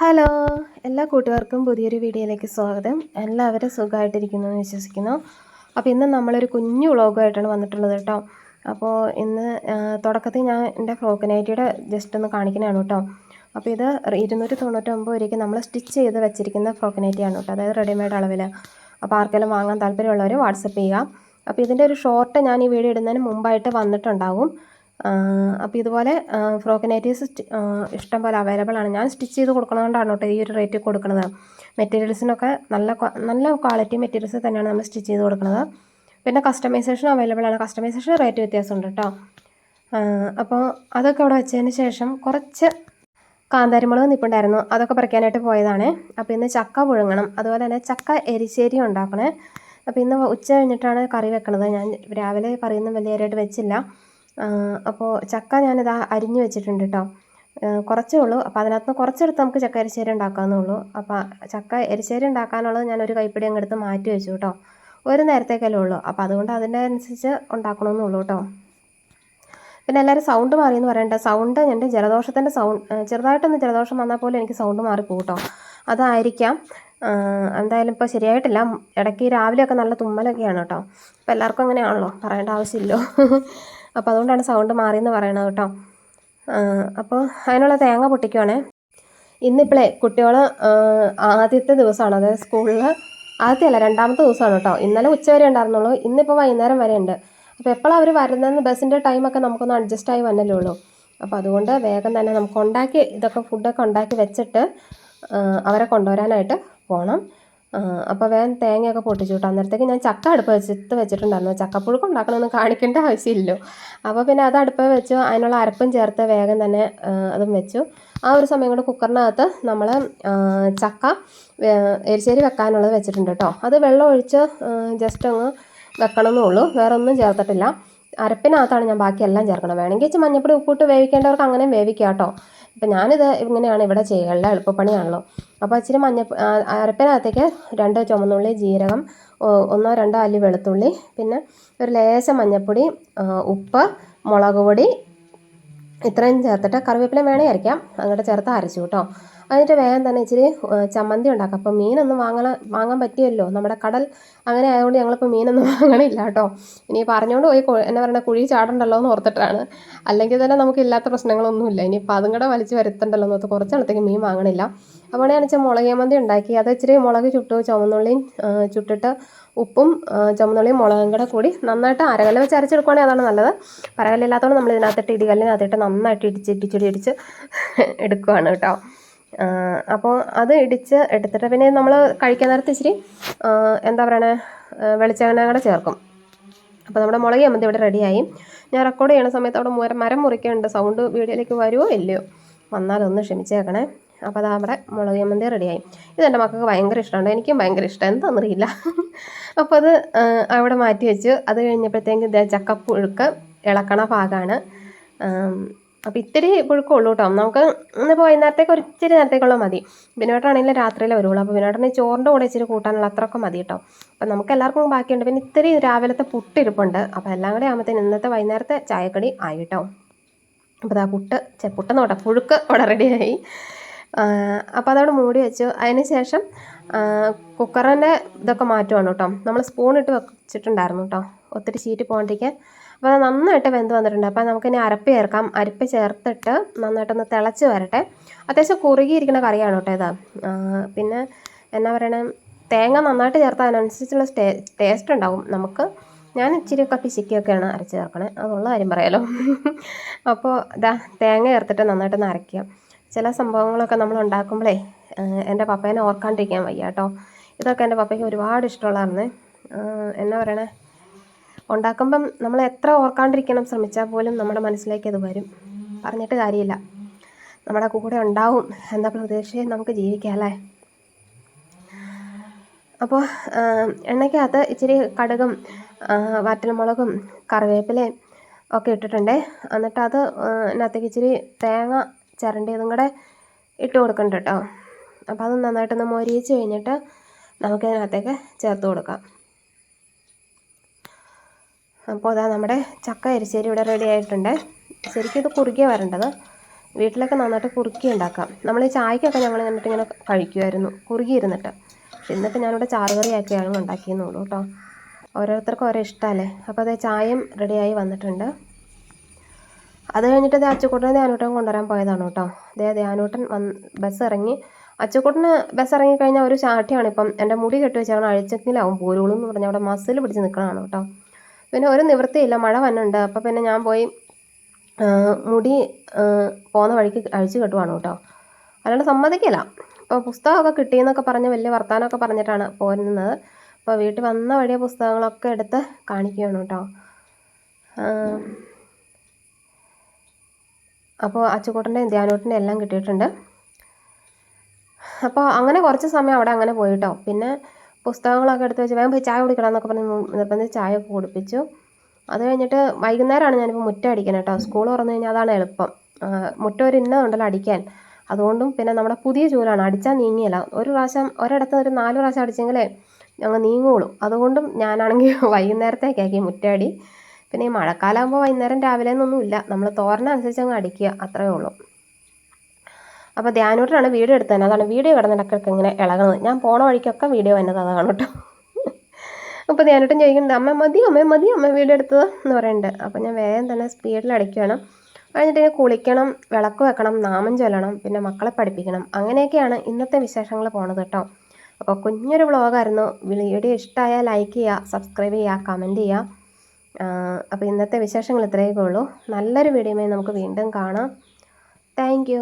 Hello എല്ലാ കൂട്ടുകാർക്കും പുതിയൊരു വീഡിയോയിലേക്ക് സ്വാഗതം. എല്ലാവരും സുഖമായിട്ടിരിക്കുന്നു എന്ന് വിശ്വസിക്കുന്നു. അപ്പോൾ ഇന്ന് നമ്മളൊരു കുഞ്ഞു വ്ളോഗുമായിട്ടാണ് വന്നിട്ടുള്ളത് കേട്ടോ. അപ്പോൾ ഇന്ന് തുടക്കത്തിൽ ഞാൻ എന്റെ ഫ്രോക്ക് നൈറ്റിയുടെ ജസ്റ്റ് ഒന്ന് കാണിക്കുന്നതാണ് കേട്ടോ. അപ്പോൾ ഇത് ഇരുന്നൂറ്റി തൊണ്ണൂറ്റൊമ്പത് രൂപയ്ക്ക് നമ്മൾ സ്റ്റിച്ച് ചെയ്ത് വെച്ചിരിക്കുന്ന ഫ്രോക്ക് നൈറ്റിയാണ് കേട്ടോ. അതായത് റെഡിമെയ്ഡ് അളവിൽ. അപ്പോൾ ആർക്കെങ്കിലും വാങ്ങാൻ താല്പര്യമുള്ളവർ വാട്സപ്പ് ചെയ്യുക. അപ്പോൾ ഇതിന്റെ ഒരു ഷോർട്ട് ഞാൻ ഈ വീഡിയോ ഇടുന്നതിന് മുമ്പായിട്ട് വന്നിട്ടുണ്ടാവും. അപ്പോൾ ഇതുപോലെ ഫ്രോക്ക് നൈറ്റീസ് ഇഷ്ടം പോലെ അവൈലബിൾ ആണ്. ഞാൻ സ്റ്റിച്ച് ചെയ്ത് കൊടുക്കുന്നതുകൊണ്ടാണ് കേട്ടോ ഈ ഒരു റേറ്റ് കൊടുക്കുന്നത് മെറ്റീരിയൽസിനൊക്കെ നല്ല നല്ല ക്വാളിറ്റി മെറ്റീരിയൽസ് തന്നെയാണ് നമ്മൾ സ്റ്റിച്ച് ചെയ്ത് കൊടുക്കുന്നത് പിന്നെ കസ്റ്റമൈസേഷൻ അവൈലബിൾ ആണ്. കസ്റ്റമൈസേഷൻ റേറ്റ് വ്യത്യാസമുണ്ട് കേട്ടോ. അപ്പോൾ അതൊക്കെ അവിടെ വെച്ചതിന് ശേഷം കുറച്ച് കാന്താരിമുളക് നിൽപ്പുണ്ടായിരുന്നു അതൊക്കെ പറിക്കാനായിട്ട് പോയതാണ്. അപ്പോൾ ഇന്ന് ചക്ക പുഴുങ്ങണം. അതുപോലെ തന്നെ ചക്ക എരിശ്ശേരി ഉണ്ടാക്കണേ. അപ്പോൾ ഇന്ന് ഉച്ച കഴിഞ്ഞിട്ടാണ് കറി വെക്കണത്. ഞാൻ രാവിലെ കറിയൊന്നും വലിയ വെച്ചില്ല. അപ്പോൾ ചക്ക ഞാനിതാ അരിഞ്ഞു വെച്ചിട്ടുണ്ട് കേട്ടോ കുറച്ചേ ഉള്ളൂ. അപ്പോൾ അതിനകത്ത് നിന്ന് കുറച്ചെടുത്ത് നമുക്ക് ചക്ക എരിശ്ശേരി ഉണ്ടാക്കാവുന്നുള്ളൂ അപ്പോൾ ചക്ക എരിശ്ശേരി ഉണ്ടാക്കാനുള്ളത് ഞാൻ ഒരു കൈപ്പിടി അങ്ങ് എടുത്ത് മാറ്റി വെച്ചു കേട്ടോ ഒരു നേരത്തേക്കല്ലേ ഉള്ളൂ. അപ്പോൾ അതുകൊണ്ട് അതിന്റെ അനുസരിച്ച് ഉണ്ടാക്കണമെന്നുള്ളൂ കേട്ടോ പിന്നെ എല്ലാവരും സൗണ്ട് മാറിയെന്ന് പറയണ്ട. സൗണ്ട് എന്റെ ജലദോഷത്തിന്റെ സൗണ്ട് ചെറുതായിട്ടൊന്ന് ജലദോഷം വന്നാൽ പോലും എനിക്ക് സൗണ്ട് മാറിപ്പോകും കേട്ടോ അതായിരിക്കാം. എന്തായാലും ഇപ്പോൾ ശരിയായിട്ടില്ല. ഇടയ്ക്ക് രാവിലെയൊക്കെ നല്ല തുമ്മലൊക്കെയാണ് കേട്ടോ അപ്പോൾ എല്ലാവർക്കും അങ്ങനെയാണല്ലോ. പറയേണ്ട ആവശ്യമില്ലല്ലോ അപ്പോൾ അതുകൊണ്ടാണ് സൗണ്ട് മാറിയെന്ന് പറയണത് കേട്ടോ. അപ്പോൾ അതിനുള്ള തേങ്ങ പൊട്ടിക്കുവാണേ. ഇന്നിപ്പോഴേ കുട്ടികൾ ആദ്യത്തെ ദിവസമാണ് അതായത് സ്കൂളിൽ ആദ്യത്തെ അല്ല രണ്ടാമത്തെ ദിവസമാണ് കേട്ടോ. ഇന്നലെ ഉച്ച വരെ ഉണ്ടായിരുന്നുള്ളൂ. ഇന്നിപ്പോൾ വൈകുന്നേരം വരെ ഉണ്ട്. അപ്പോൾ എപ്പോഴാണ് അവർ വരുന്നതെന്ന് ബസ്സിന്റെ ടൈമൊക്കെ നമുക്കൊന്ന് അഡ്ജസ്റ്റ് ആയി വന്നല്ലേ ഉള്ളൂ. അപ്പോൾ അതുകൊണ്ട് വേഗം തന്നെ നമുക്ക് ഉണ്ടാക്കി ഇതൊക്കെ ഫുഡൊക്കെ ഉണ്ടാക്കി വെച്ചിട്ട് അവരെ കൊണ്ടുവരാനായിട്ട് പോകണം അപ്പോൾ വേഗം തേങ്ങയൊക്കെ പൊട്ടിച്ചു കിട്ടാം അന്നേരത്തേക്ക് ഞാൻ ചക്ക അടുപ്പ് വെച്ചിട്ട് വെച്ചിട്ടുണ്ടായിരുന്നു. ചക്കപ്പുഴുക്ക് ഉണ്ടാക്കണമെന്ന് കാണിക്കേണ്ട ആവശ്യമില്ലല്ലോ അപ്പോൾ പിന്നെ അത് അടുപ്പ് വെച്ചു അതിനുള്ള അരപ്പും ചേർത്ത് വേഗം തന്നെ അതും വെച്ചു. ആ ഒരു സമയം കൊണ്ട് കുക്കറിനകത്ത് നമ്മൾ ചക്ക എരിശ്ശേരി വെക്കാനുള്ളത് വെച്ചിട്ടുണ്ട് കേട്ടോ. അത് വെള്ളം ഒഴിച്ച് ജസ്റ്റ് അങ്ങ് വെക്കണമെന്നേ ഉള്ളൂ. വേറെ ഒന്നും ചേർത്തിട്ടില്ല. അരപ്പിനകത്താണ് ഞാൻ ബാക്കിയെല്ലാം ചേർക്കണം വേണമെങ്കിൽ വെച്ച് മഞ്ഞപ്പൊടി ഉപ്പിട്ട് വേവിക്കേണ്ടവർക്ക് അങ്ങനെ വേവിക്കാം കേട്ടോ. ഇപ്പം ഞാനിത് ഇങ്ങനെയാണ് ഇവിടെ ചെയ്യുക എളുപ്പപ്പണിയാണല്ലോ. അപ്പോൾ ഇച്ചിരി മഞ്ഞ അരപ്പിനകത്തേക്ക് രണ്ട് ചുമന്നുള്ളി ജീരകം ഒന്നോ രണ്ടോ അല്ലി വെളുത്തുള്ളി പിന്നെ ഒരു ലേശം മഞ്ഞപ്പൊടി ഉപ്പ് മുളക് പൊടി. ഇത്രയും ചേർത്തിട്ട് കറിവേപ്പില വേണേ അരയ്ക്കാം. അങ്ങോട്ട് ചേർത്ത് അരച്ചു കേട്ടോ. എന്നിട്ട് വേഗം തന്നെ ഇച്ചിരി ചമ്മന്തി ഉണ്ടാക്കാം. അപ്പോൾ മീനൊന്നും വാങ്ങാൻ വാങ്ങാൻ പറ്റിയല്ലോ. നമ്മുടെ കടൽ അങ്ങനെ ആയതുകൊണ്ട് ഞങ്ങളിപ്പോൾ മീനൊന്നും വാങ്ങണില്ല കേട്ടോ. ഇനി പറഞ്ഞുകൊണ്ട് പോയി എന്നാ പറയുക കുഴി ചാടണ്ടല്ലോ എന്ന് ഓർത്തിട്ടാണ്. അല്ലെങ്കിൽ തന്നെ നമുക്ക് ഇല്ലാത്ത പ്രശ്നങ്ങളൊന്നുമില്ല. ഇനിയിപ്പോൾ അതും കൂടെ വലിച്ച് വരുത്തണ്ടല്ലോ എന്ന് ഓർത്ത് മീൻ വാങ്ങണില്ല. അപ്പോൾ ഞാൻ വെച്ചാൽ മുളക് ചമ്മന്തി ഉണ്ടാക്കി. അത് ഇച്ചിരി മുളക് ചുട്ടു ചുമന്നുള്ളിയും ചുട്ടിട്ട് ഉപ്പും ചുമന്നുള്ളിയും മുളകും കൂടെ കൂടി നന്നായിട്ട് അരകല്ല് വെച്ച് അരച്ചെടുക്കുകയാണെങ്കിൽ അതാണ് നല്ലത്. പരകല്ലില്ലാത്തതുകൊണ്ട് നമ്മൾ ഇതിനകത്തിട്ട് ഇടികല്ലിനകത്തിട്ട് നന്നായിട്ട് ഇടിച്ച് ഇടിച്ചിടി ഇടിച്ച് എടുക്കുവാണ് കേട്ടോ. അപ്പോൾ അത് ഇടിച്ച് എടുത്തിട്ട് പിന്നെ നമ്മൾ കഴിക്കാൻ നേരത്തെ ഇച്ചിരി എന്താ പറയണേ വെളിച്ചെണ്ണ കൂടെ ചേർക്കും. അപ്പോൾ നമ്മുടെ മുളക് ചമ്മന്തി ഇവിടെ റെഡിയായി ഞാൻ റെക്കോർഡ് ചെയ്യണ സമയത്ത് അവിടെ മുര- മരം സൗണ്ട് വീഡിയോയിലേക്ക് വരുമോ ഇല്ലയോ? വന്നാലൊന്ന് ക്ഷമിച്ചേക്കണേ. അപ്പോൾ അത് നമ്മുടെ മുളക് ചമ്മന്തി റെഡിയായി ഇതെന്റെ മക്കൾക്ക് ഭയങ്കര ഇഷ്ടമുണ്ട് എനിക്കും ഭയങ്കര ഇഷ്ടം. എന്താണെന്നറിയില്ല അപ്പോൾ അത് അവിടെ മാറ്റി വെച്ചു. അത് കഴിഞ്ഞപ്പോഴത്തേക്ക് ചക്കപ്പുഴുക്ക് ഇളക്കണ ഭാഗമാണ് അപ്പോൾ ഇത്തിരി പുഴുക്കുള്ളൂ കേട്ടോ നമുക്ക് ഇന്നിപ്പോൾ വൈകുന്നേരത്തേക്ക് ഒരു ഇച്ചിരി നേരത്തേക്കുള്ള മതി. ബിനോട്ടാണെങ്കിൽ രാത്രിയിലേ വരുള്ളൂ അപ്പോൾ ബിനോട്ടിന് ചോറിന്റെ കൂടെ ഇച്ചിരി കൂട്ടാനുള്ള അത്രയൊക്കെ മതി കേട്ടോ അപ്പം നമുക്ക് എല്ലാവർക്കും ബാക്കിയുണ്ട്. പിന്നെ ഇത്തിരി രാവിലത്തെ പുട്ടിരിപ്പുണ്ട്. അപ്പോൾ എല്ലാം കൂടി ആകുമ്പോഴത്തേന് ഇന്നത്തെ വൈകുന്നേരത്തെ ചായക്കടി ആയി കേട്ടോ അപ്പോൾ ആ പുട്ട് പുട്ടെന്ന് കേട്ടോ പുഴുക്ക് അവിടെ റെഡിയായി. അപ്പോൾ അതവിടെ മൂടി വെച്ചു. അതിന് ശേഷം കുക്കറിന്റെ ഇതൊക്കെ മാറ്റുവാണ് കേട്ടോ. നമ്മൾ സ്പൂൺ ഇട്ട് വെച്ചിട്ടുണ്ടായിരുന്നു കേട്ടോ. ഒത്തിരി ചീറ്റ് പോകാണ്ടിരിക്കാൻ. അപ്പോൾ അത് നന്നായിട്ട് വെന്ത് വന്നിട്ടുണ്ട്. അപ്പോൾ നമുക്കിനി അരപ്പ് ചേർക്കാം. അരപ്പ് ചേർത്തിട്ട് നന്നായിട്ടൊന്ന് തിളച്ച് വരട്ടെ. അത്യാവശ്യം കുറുകിയിരിക്കുന്ന കറിയാണ് കേട്ടോ ഇത്. പിന്നെ എന്നാ പറയണേ? തേങ്ങ നന്നായിട്ട് ചേർത്താൽ അതിനനുസരിച്ചുള്ള ടേസ്റ്റ് ഉണ്ടാവും. നമുക്ക് ഞാൻ ഇച്ചിരിയൊക്കെ പിശിക്കൊക്കെയാണ് അരച്ച് ചേർക്കണേ. അതുള്ള കാര്യം പറയാലോ. അപ്പോൾ ഇതാ തേങ്ങ ചേർത്തിട്ട് നന്നായിട്ടൊന്ന് അരയ്ക്കുക. ചില സംഭവങ്ങളൊക്കെ നമ്മൾ ഉണ്ടാക്കുമ്പോഴേ എന്റെ പപ്പേനെ ഓർക്കാണ്ടിരിക്കാൻ വയ്യ കേട്ടോ. ഇതൊക്കെ എന്റെ പപ്പയ്ക്ക് ഒരുപാട് ഇഷ്ടമുള്ളതായിരുന്നു എന്നാ പറയണേ? ഉണ്ടാക്കുമ്പം നമ്മൾ എത്ര ഓർക്കാണ്ടിരിക്കണം ശ്രമിച്ചാൽ പോലും നമ്മുടെ മനസ്സിലേക്ക് അത് വരും. പറഞ്ഞിട്ട് കാര്യമില്ല. നമ്മുടെ കൂടെ ഉണ്ടാവും എന്ന പ്രതീക്ഷയിൽ നമുക്ക് ജീവിക്കാം അല്ലേ? അപ്പോൾ എണ്ണയ്ക്കകത്ത് ഇച്ചിരി കടുകും വറ്റൽമുളകും കറിവേപ്പിലയും ഒക്കെ ഇട്ടിട്ടുണ്ട്. എന്നിട്ട് അത് അതിനകത്തേക്ക് ഇച്ചിരി തേങ്ങ ചിരണ്ടിയതും കൂടെ ഇട്ട് കൊടുക്കണ്ട കേട്ടോ. അപ്പോൾ അത് നന്നായിട്ടൊന്ന് മൊരിയിച്ച് കഴിഞ്ഞിട്ട് നമുക്കതിനകത്തേക്ക് ചേർത്ത് കൊടുക്കാം. അപ്പോൾ അതാ നമ്മുടെ ചക്ക അരിശ്ശേരി ഇവിടെ റെഡി ആയിട്ടുണ്ട്. ശരിക്കും ഇത് കുറുകിയ വരേണ്ടത്. വീട്ടിലൊക്കെ നന്നായിട്ട് കുറുക്കി ഉണ്ടാക്കാം. നമ്മൾ ഈ ചായക്കൊക്കെ ഞങ്ങൾ എന്നിട്ട് ഇങ്ങനെ കഴിക്കുമായിരുന്നു കുറുകി ഇരുന്നിട്ട് എന്നിട്ട് ഞാനിവിടെ ചാറുകറിയാക്കിയാണ് ഉണ്ടാക്കിയെന്നുള്ളൂ കേട്ടോ. ഓരോരുത്തർക്കും ഓരോ ഇഷ്ടമല്ലേ? അപ്പോൾ അതേ ചായയും റെഡിയായി വന്നിട്ടുണ്ട്. അത് കഴിഞ്ഞിട്ട് ദേ അച്ചുക്കുട്ടനെ ധ്യാനൂട്ടൻ കൊണ്ടുവരാൻ പോയതാണ് കേട്ടോ. അതേ ധ്യാനൂട്ടൻ വന്ന് ബസ് ഇറങ്ങി. അച്ചുക്കൂട്ടന് ബസ് ഇറങ്ങിക്കഴിഞ്ഞാൽ ഒരു ചാട്ടിയാണ്. ഇപ്പം എന്റെ മുടി കെട്ടി വെച്ചാണ് അഴിച്ചെങ്കിലാവും പോരുള്ളൂ എന്ന് പറഞ്ഞാൽ അവിടെ മസിൽ പിടിച്ച് നിൽക്കണതാണ് കേട്ടോ. പിന്നെ ഒരു നിവൃത്തിയില്ല മഴ വന്നുണ്ട് അപ്പോൾ പിന്നെ ഞാൻ പോയി മുടി പോകുന്ന വഴിക്ക് അഴിച്ചു കെട്ടുവാണ് കേട്ടോ. അല്ലാണ്ട് സമ്മതിക്കില്ല. അപ്പോൾ പുസ്തകമൊക്കെ കിട്ടിയെന്നൊക്കെ പറഞ്ഞ് വലിയ വർത്തമാനമൊക്കെ പറഞ്ഞിട്ടാണ് പോരുന്നത്. അപ്പോൾ വീട്ടിൽ വന്ന വഴിയെ പുസ്തകങ്ങളൊക്കെ എടുത്ത് കാണിക്കുകയാണ് കേട്ടോ. അപ്പോൾ അച്ചുകൂട്ടന്റെയും ധ്യാനൂട്ടിന്റെയും എല്ലാം കിട്ടിയിട്ടുണ്ട്. അപ്പോൾ അങ്ങനെ കുറച്ച് സമയം അവിടെ അങ്ങനെ പോയിട്ടോ പിന്നെ പുസ്തകങ്ങളൊക്കെ എടുത്ത് വെച്ച് വേഗം പോയി ചായ കുടിക്കണം എന്നൊക്കെ പറഞ്ഞ് നിർബന്ധിച്ച് ചായ ഒക്കെ കുടിപ്പിച്ചു. അത് കഴിഞ്ഞിട്ട് വൈകുന്നേരമാണ് ഞാനിപ്പോൾ മുറ്റം അടിക്കണം കേട്ടോ. സ്കൂൾ തുറന്നു കഴിഞ്ഞാൽ അതാണ് എളുപ്പം. മുറ്റം ഒരു ഇന്നതുണ്ടല്ലോ അടിക്കാൻ. അതുകൊണ്ടും പിന്നെ നമ്മുടെ പുതിയ ചൂലാണ്. അടിച്ചാൽ നീങ്ങിയില്ല. ഒരു പ്രാവശ്യം ഒരിടത്ത് ഒരു നാല് പ്രാവശ്യം അടിച്ചെങ്കിലേ ഞങ്ങൾ നീങ്ങുള്ളൂ. അതുകൊണ്ടും ഞാനാണെങ്കിൽ വൈകുന്നേരത്തേക്കാക്കി മുറ്റടി. പിന്നെ ഈ മഴക്കാലമാകുമ്പോൾ വൈകുന്നേരം രാവിലെ ഒന്നും ഇല്ല നമ്മൾ തോരനനുസരിച്ച് അങ്ങ് അടിക്കുക. അത്രയേ ഉള്ളൂ. അപ്പോൾ ധ്യാനൂട്ടിനാണ് വീഡിയോ എടുത്തത്. അതാണ് വീഡിയോ കിടന്നിടക്കൊക്കെ ഇങ്ങനെ ഇളകുന്നത് ഞാൻ പോണ വഴിക്കൊക്കെ വീഡിയോ വന്നത് അതാണ് കേട്ടോ. അപ്പോൾ ധ്യാനോട്ടം ചോദിക്കുന്നുണ്ട് അമ്മ മതി അമ്മ മതി അമ്മ വീഡിയോ എടുത്തത് എന്ന് പറയുന്നുണ്ട്. അപ്പോൾ ഞാൻ വേഗം തന്നെ സ്പീഡിൽ അടിക്കുകയാണ്. കഴിഞ്ഞിട്ട് ഇനി കുളിക്കണം വിളക്ക് വെക്കണം നാമം ചൊല്ലണം പിന്നെ മക്കളെ പഠിപ്പിക്കണം. അങ്ങനെയൊക്കെയാണ് ഇന്നത്തെ വിശേഷങ്ങൾ പോണത് കേട്ടോ. അപ്പോൾ കുഞ്ഞൊരു വ്ളോഗായിരുന്നു വീഡിയോ ഇഷ്ടമായാൽ ലൈക്ക് ചെയ്യുക സബ്സ്ക്രൈബ് ചെയ്യുക കമന്റ് ചെയ്യുക. അപ്പോൾ ഇന്നത്തെ വിശേഷങ്ങൾ ഇത്രയൊക്കെ ഉള്ളൂ. നല്ലൊരു വീഡിയോയുമായി നമുക്ക് വീണ്ടും കാണാം. താങ്ക്